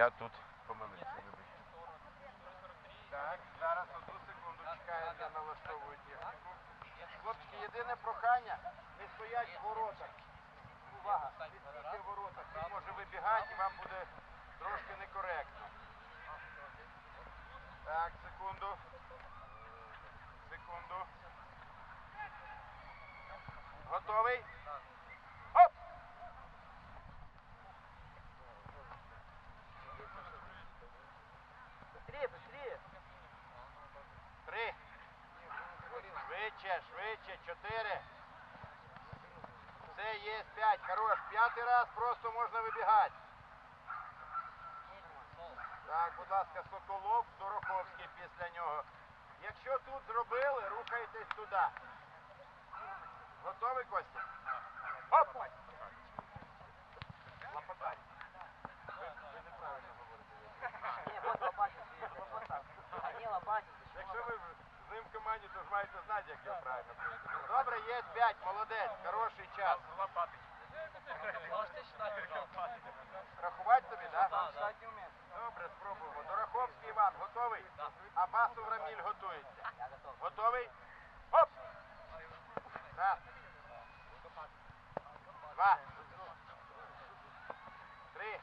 Я тут помилився. вибачте. Так, зараз одну секунду чекаю, я налаштовую техніку. Хлопчики, єдине прохання, не стоять в воротах. Увага, не стійте в воротах. Він може вибігати і вам буде трошки некоректно. Так, секунду. Секунду. Готовий? Оп! П'ятий раз просто можна вибігати. Так, будь ласка, Соколов, Дороховський після нього. Якщо тут зробили, рухайтесь туди. Готовий, Костя? Оп! Лопатай. Ви, ви неправильно говорите. Якщо ви з ним в команді, то ж маєте знати, як його правильно. Добре, є 5, молодець, хороший час. Считать, Рахувати тобі, так? Да. Добре, спробуємо. Дороховський Іван, готовий? Абасов Раміль готується. Готовий? Оп! Раз. Два. Три.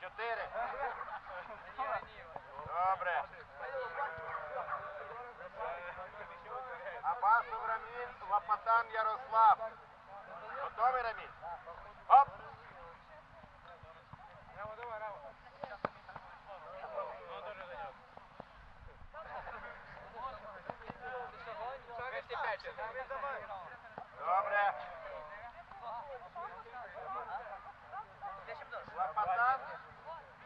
Чотири. Добре. Абасов Раміль, Лопатан Ярослав. Готовий, Раміль? Оп! Добре. Лопатан,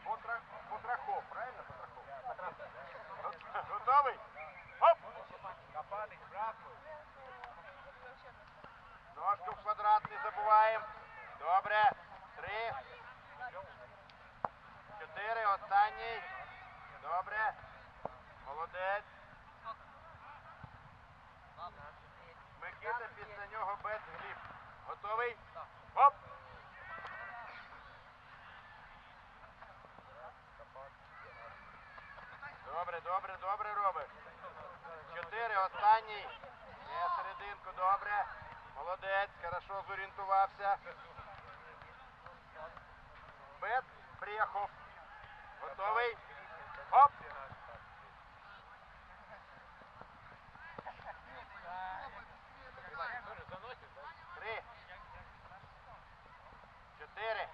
Потра- Потрахов, правильно Потрахов? Гот- Готовий? Оп! Ножку в квадрат не забуваємо. Добре. Три. Чотири. Останній. Добре. Молодець. Микита після нього без гліб. Готовий? Оп! Добре, добре, добре робиш. Чотири, останній. Не, серединку, добре. Молодець, хорошо зорієнтувався. Бет Брехов. Готовий? Оп! Три. Чотири.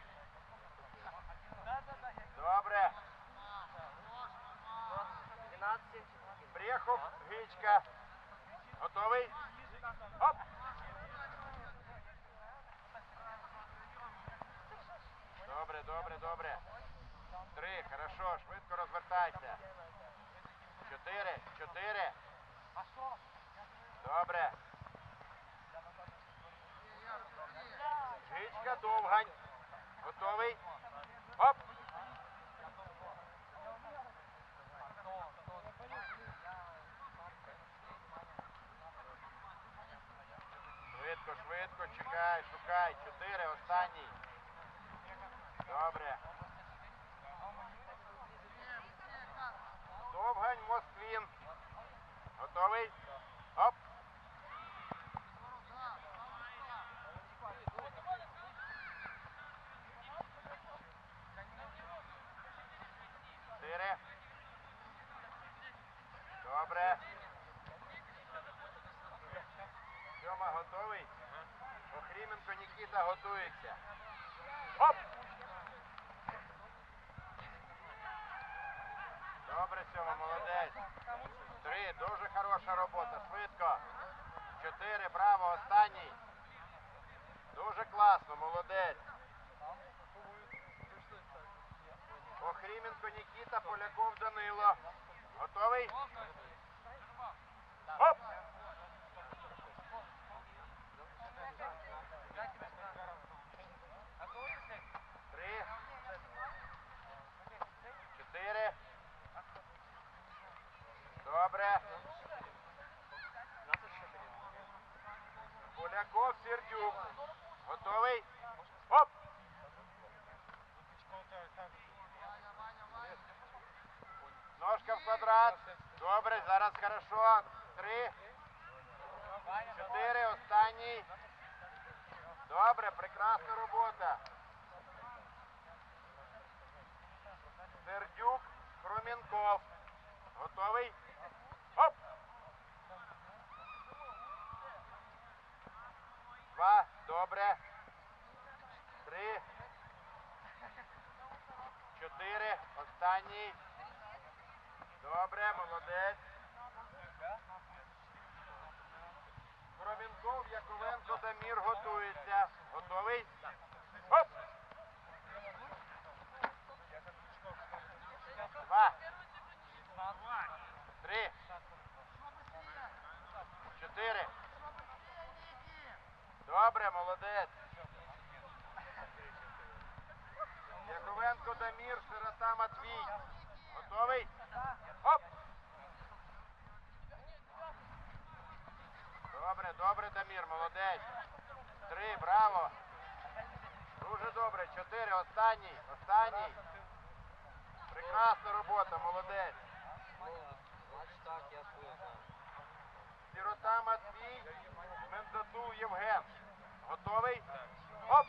Добре. 12. Брехов, Гичка. Готовий? Оп! Добре, добре, добре. Три, хорошо, швидко розвертайся. Чотири, чотири. Добре. Гичка, довгань. Готовий? Оп! Швидко, швидко, чекай, шукай. Чотири, останній. Добре. Довгань, Москвін. Готовий? Оп. Чотири. Добре. Сьома готовий? Охріменко Нікіта готується. Оп! Добре, Сьома, молодець. Три, дуже хороша робота, швидко. Чотири, браво, останній. Сердюк. Готовий? Оп! Ножка в квадрат. Добре, зараз хорошо. Три. Чотири. Останній. Добре, прекрасна робота. Сердюк, Кромінков. Останній. Добре, молодець. Хромінков, Яковенко, Дамір готується. Готовий? Оп! Два. Три. Чотири. Добре, молодець. Яковенко Дамір, Сирота Матвій. Готовий? Оп! Добре, Дамір, молодець. Три, браво. Дуже добре. Чотири, останній, останній. Прекрасна робота, молодець. Сірота Матвій, Мензатул Євген. Готовий? Оп!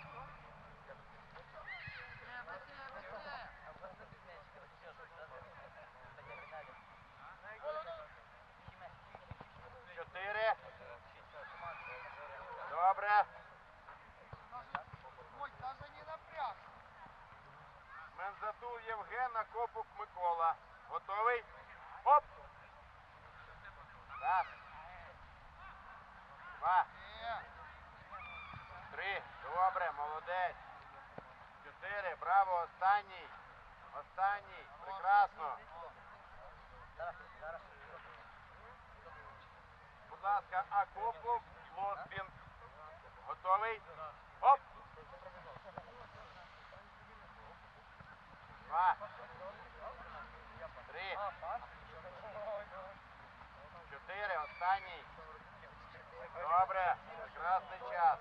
Чотири. Добре. Мензатул Євген, Акопук Микола. Готовий? Оп! Раз. Два. Три. Добре, молодець. Чотири. Браво, останній. Останній. Прекрасно. Будь ласка, Акопов, Лосбін. Готовий? Оп! Два. Три. Чотири. Останній. Добре. Прекрасний час.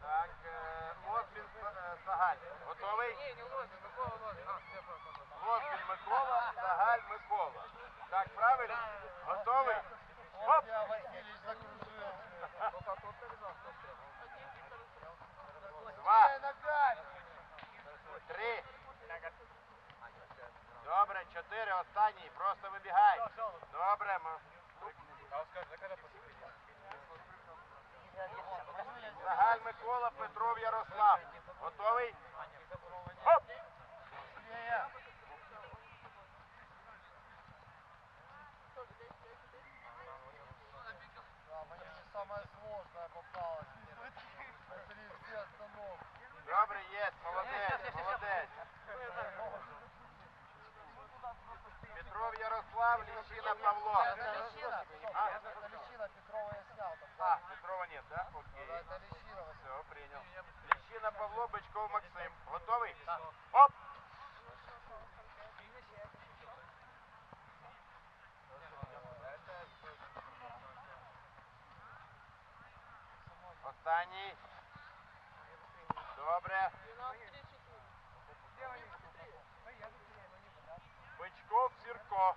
Так, е, Лосбін е, Сагаль. Готовий? Ні, не Лозін, Микола понял, понял. Микола, Загаль Микола. Так, правильно? Готовий? Оп! Два. Три. Добре, чотири, останній. Просто вибігай. Добре, Загаль Микола, Петров Ярослав. Готовий? Ярослав, Ліщина Павло. Это личина. А? Это личина Петрова я снял. Там, А, Петрова нет, да? Окей. Да, это личина. Все, принял. Ліщина Павло, Бичков Максим. Готовий? Оп! Останній. Добре. Бичков Сірко.